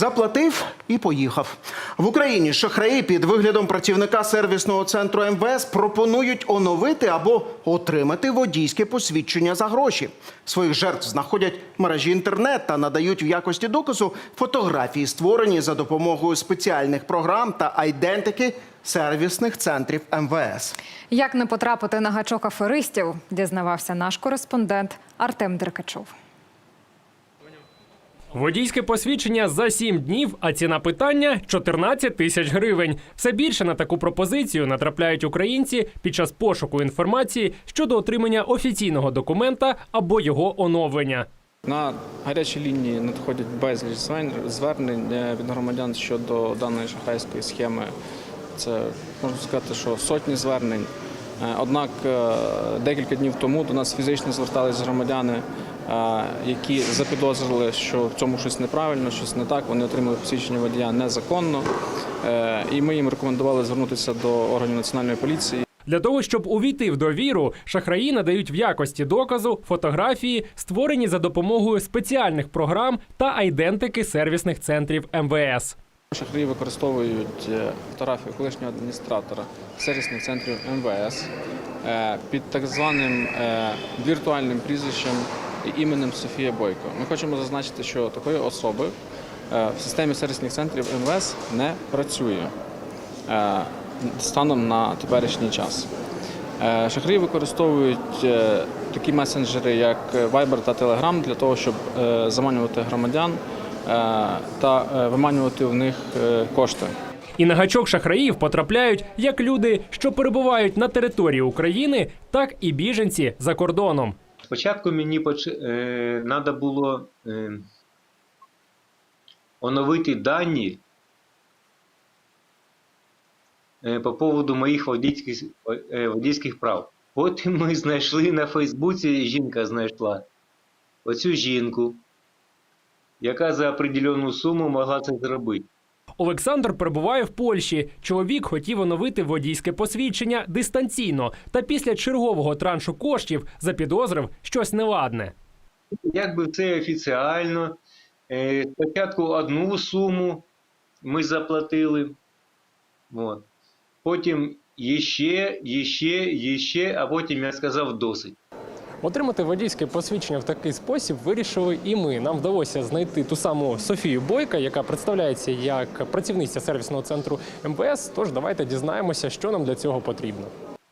Заплатив і поїхав. В Україні шахраї під виглядом працівника сервісного центру МВС пропонують оновити або отримати водійське посвідчення за гроші. Своїх жертв знаходять в мережі інтернет та надають в якості доказу фотографії, створені за допомогою спеціальних програм та айдентики сервісних центрів МВС. Як не потрапити на гачок аферистів, дізнавався наш кореспондент Артем Деркачов. Водійське посвідчення за 7 днів, а ціна питання 14 тисяч гривень. Все більше на таку пропозицію натрапляють українці під час пошуку інформації щодо отримання офіційного документа або його оновлення. На гарячій лінії надходять безліч звернень е, від громадян щодо даної шахрайської схеми. Це можна сказати, що сотні звернень. Е, Однак е, декілька днів тому до нас фізично звертались громадяни, які запідозрили, що в цьому щось неправильно, щось не так. Вони отримали посвідчення водія незаконно. Е, І ми їм рекомендували звернутися до органів національної поліції. Для того, щоб увійти в довіру, шахраї надають в якості доказу фотографії, створені за допомогою спеціальних програм та айдентики сервісних центрів МВС. Шахраї використовують е, фотографію колишнього адміністратора сервісних центрів МВС е, під так званим віртуальним прізвищем іменем Софія Бойко. Ми хочемо зазначити, що такої особи е, в системі сервісних центрів МВС не працює е, станом на теперішній час. Е, Шахраї використовують такі месенджери, як Viber та Telegram, для того, щоб заманювати громадян та виманювати в них кошти. І на гачок шахраїв потрапляють як люди, що перебувають на території України, так і біженці за кордоном. Спочатку мені треба було е, оновити дані е, по поводу моїх водійських, е, водійських прав. Потім ми знайшли на Фейсбуці, жінка знайшла оцю жінку, яка за определену суму могла це зробити. Олександр перебуває в Польщі. Чоловік хотів оновити водійське посвідчення дистанційно, та після чергового траншу коштів запідозрив щось неладне. Якби це офіціально. Е, Спочатку одну суму ми заплатили. От. Потім іще, іще, іще, а потім я сказав досить. Отримати водійське посвідчення в такий спосіб вирішили і ми. Нам вдалося знайти ту саму Софію Бойка, яка представляється як працівниця сервісного центру МВС. Тож давайте дізнаємося, що нам для цього потрібно.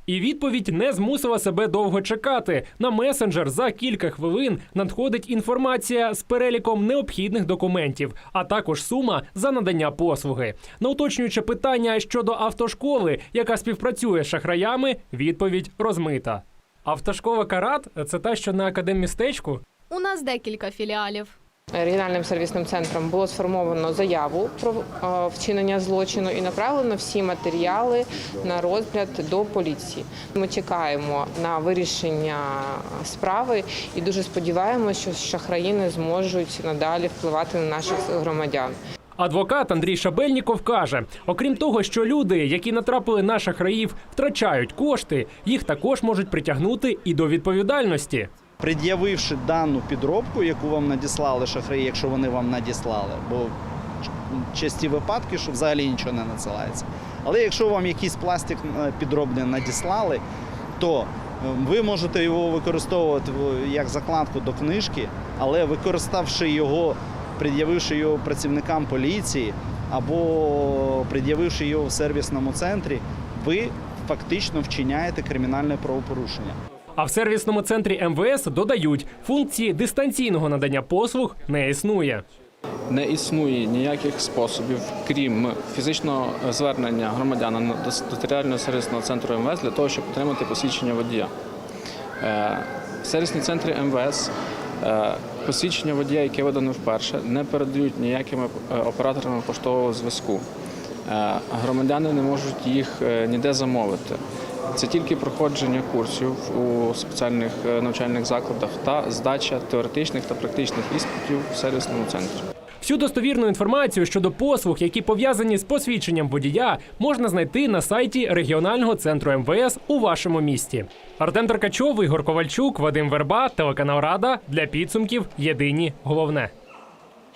І відповідь не змусила себе довго чекати. На месенджер за кілька хвилин надходить інформація з переліком необхідних документів, а також сума за надання послуги. На уточнююче питання щодо автошколи, яка співпрацює з шахраями, відповідь розмита. Автошкола Карат це та, що на академмістечку. У нас декілька філіалів. Регіональним сервісним центром було сформовано заяву про е, вчинення злочину і направлено всі матеріали на розгляд до поліції. Ми чекаємо на вирішення справи і дуже сподіваємося, що шахраї не зможуть надалі впливати на наших громадян. Адвокат Андрій Шабельніков каже: окрім того, що люди, які натрапили на шахраїв, втрачають кошти, їх також можуть притягнути і до відповідальності. пред'явивши дану підробку, яку вам надіслали шахраї, якщо вони вам надіслали, бо часті випадки, що взагалі нічого не надсилається. Але якщо вам якийсь пластик е, підробний надіслали, то е, ви можете його використовувати як закладку до книжки, але використавши його, пред'явивши його працівникам поліції або пред'явивши його в сервісному центрі, ви фактично вчиняєте кримінальне правопорушення. А в сервісному центрі МВС додають, функції дистанційного надання послуг не існує. Не існує ніяких способів, крім фізичного звернення громадяна до територіального сервісного центру МВС для того, щоб отримати посвідчення водія. Е, В сервісні центри МВС е, посвідчення водія, яке видано вперше, не передають ніякими е, операторами поштового зв'язку. Е, Громадяни не можуть їх е, ніде замовити. Це тільки проходження курсів у спеціальних навчальних закладах та здача теоретичних та практичних іспитів в сервісному центрі. Всю достовірну інформацію щодо послуг, які пов'язані з посвідченням водія, можна знайти на сайті регіонального центру МВС у вашому місті. Артем Деркачов, Ігор Ковальчук, Вадим Верба, телеканал Рада для підсумків. Єдині головне.